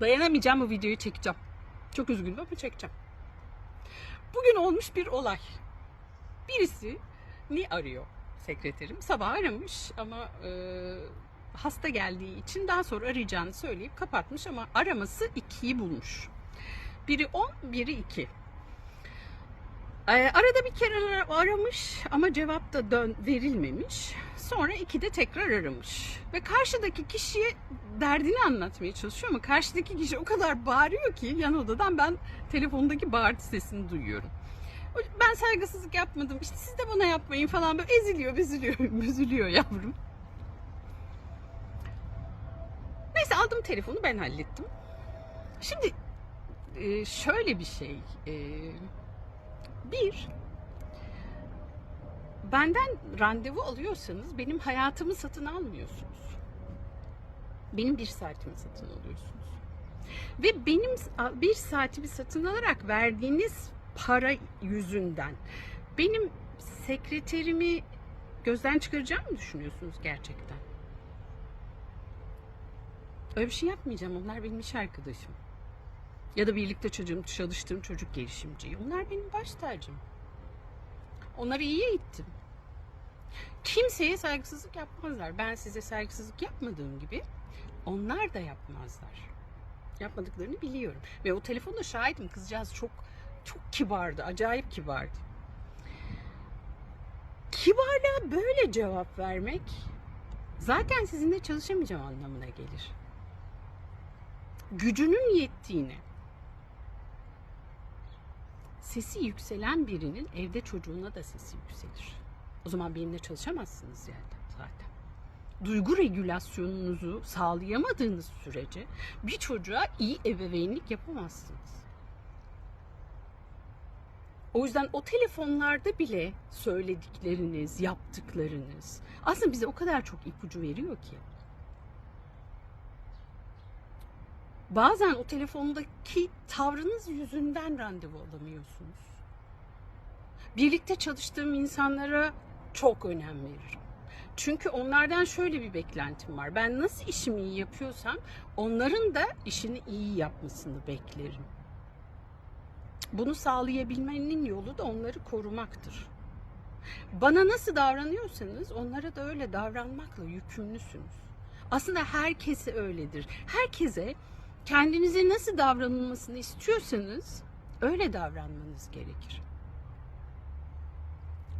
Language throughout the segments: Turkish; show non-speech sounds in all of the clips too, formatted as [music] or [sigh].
Dayanamayacağım bu videoyu çekeceğim. Çok üzgünüm ama çekeceğim. Bugün olmuş bir olay. Birisi ni arıyor sekreterim. Sabah aramış ama e, hasta geldiği için daha sonra arayacağını söyleyip kapatmış ama araması 2'yi bulmuş. Biri 10, biri 2. Ee, arada bir kere ara- aramış ama cevap da dön verilmemiş. Sonra iki de tekrar aramış. Ve karşıdaki kişiye derdini anlatmaya çalışıyor ama karşıdaki kişi o kadar bağırıyor ki yan odadan ben telefondaki bağırtı sesini duyuyorum. Ben saygısızlık yapmadım. İşte siz de bana yapmayın falan böyle eziliyor, üzülüyor, üzülüyor [laughs] yavrum. Neyse aldım telefonu ben hallettim. Şimdi e, şöyle bir şey. Bir, benden randevu alıyorsanız benim hayatımı satın almıyorsunuz. Benim bir saatimi satın alıyorsunuz. Ve benim bir saatimi satın alarak verdiğiniz para yüzünden benim sekreterimi gözden çıkaracağım mı düşünüyorsunuz gerçekten? Öyle bir şey yapmayacağım. Onlar benim iş arkadaşım. Ya da birlikte çocuğum, çalıştığım çocuk gelişimci. Onlar benim baş tacım. Onları iyi eğittim. Kimseye saygısızlık yapmazlar. Ben size saygısızlık yapmadığım gibi onlar da yapmazlar. Yapmadıklarını biliyorum. Ve o telefonda şahidim. Kızcağız çok çok kibardı. Acayip kibardı. Kibarlığa böyle cevap vermek zaten sizinle çalışamayacağım anlamına gelir. Gücünün yettiğini, sesi yükselen birinin evde çocuğuna da sesi yükselir. O zaman benimle çalışamazsınız yani zaten. Duygu regülasyonunuzu sağlayamadığınız sürece bir çocuğa iyi ebeveynlik yapamazsınız. O yüzden o telefonlarda bile söyledikleriniz, yaptıklarınız aslında bize o kadar çok ipucu veriyor ki. Bazen o telefondaki tavrınız yüzünden randevu alamıyorsunuz. Birlikte çalıştığım insanlara çok önem veririm. Çünkü onlardan şöyle bir beklentim var. Ben nasıl işimi iyi yapıyorsam onların da işini iyi yapmasını beklerim. Bunu sağlayabilmenin yolu da onları korumaktır. Bana nasıl davranıyorsanız onlara da öyle davranmakla yükümlüsünüz. Aslında herkese öyledir. Herkese kendinize nasıl davranılmasını istiyorsanız öyle davranmanız gerekir.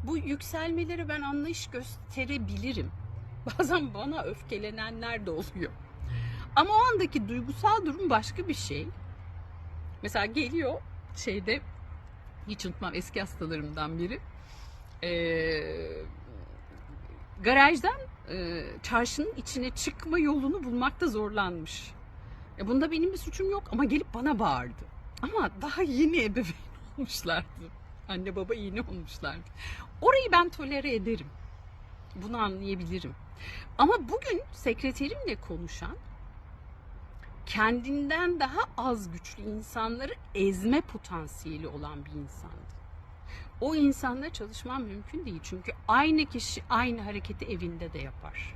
Bu yükselmeleri ben anlayış gösterebilirim. [laughs] Bazen bana öfkelenenler de oluyor. Ama o andaki duygusal durum başka bir şey. Mesela geliyor şeyde hiç unutmam eski hastalarımdan biri. Ee, garajdan e, çarşının içine çıkma yolunu bulmakta zorlanmış. E bunda benim bir suçum yok ama gelip bana bağırdı. Ama daha yeni ebeveyn [laughs] olmuşlardı. Anne baba yeni olmuşlardı. Orayı ben tolere ederim. Bunu anlayabilirim. Ama bugün sekreterimle konuşan kendinden daha az güçlü insanları ezme potansiyeli olan bir insandı. O insanla çalışmam mümkün değil. Çünkü aynı kişi aynı hareketi evinde de yapar.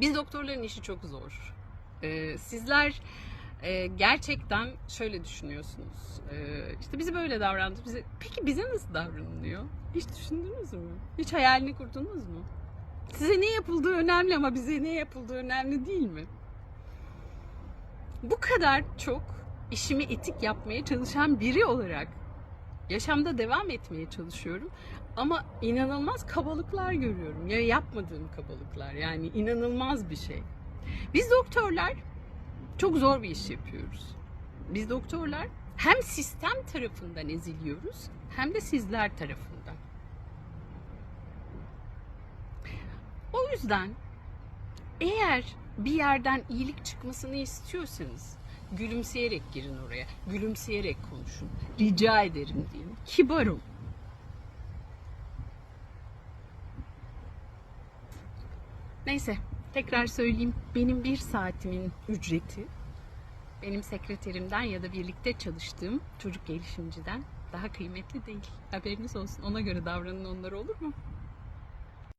Biz doktorların işi çok zor. Ee, sizler e, gerçekten şöyle düşünüyorsunuz. Ee, işte bizi böyle davrandı. Bize... Peki bize nasıl davranılıyor? Hiç düşündünüz mü? Hiç hayalini kurdunuz mu? Size ne yapıldığı önemli ama bize ne yapıldığı önemli değil mi? Bu kadar çok işimi etik yapmaya çalışan biri olarak yaşamda devam etmeye çalışıyorum. Ama inanılmaz kabalıklar görüyorum. Ya yapmadığım kabalıklar. Yani inanılmaz bir şey. Biz doktorlar çok zor bir iş yapıyoruz. Biz doktorlar hem sistem tarafından eziliyoruz hem de sizler tarafından. O yüzden eğer bir yerden iyilik çıkmasını istiyorsanız gülümseyerek girin oraya. Gülümseyerek konuşun. Rica ederim deyin. Kibar. Neyse tekrar söyleyeyim. Benim bir saatimin ücreti benim sekreterimden ya da birlikte çalıştığım çocuk gelişimciden daha kıymetli değil. Haberiniz olsun. Ona göre davranın onlara olur mu?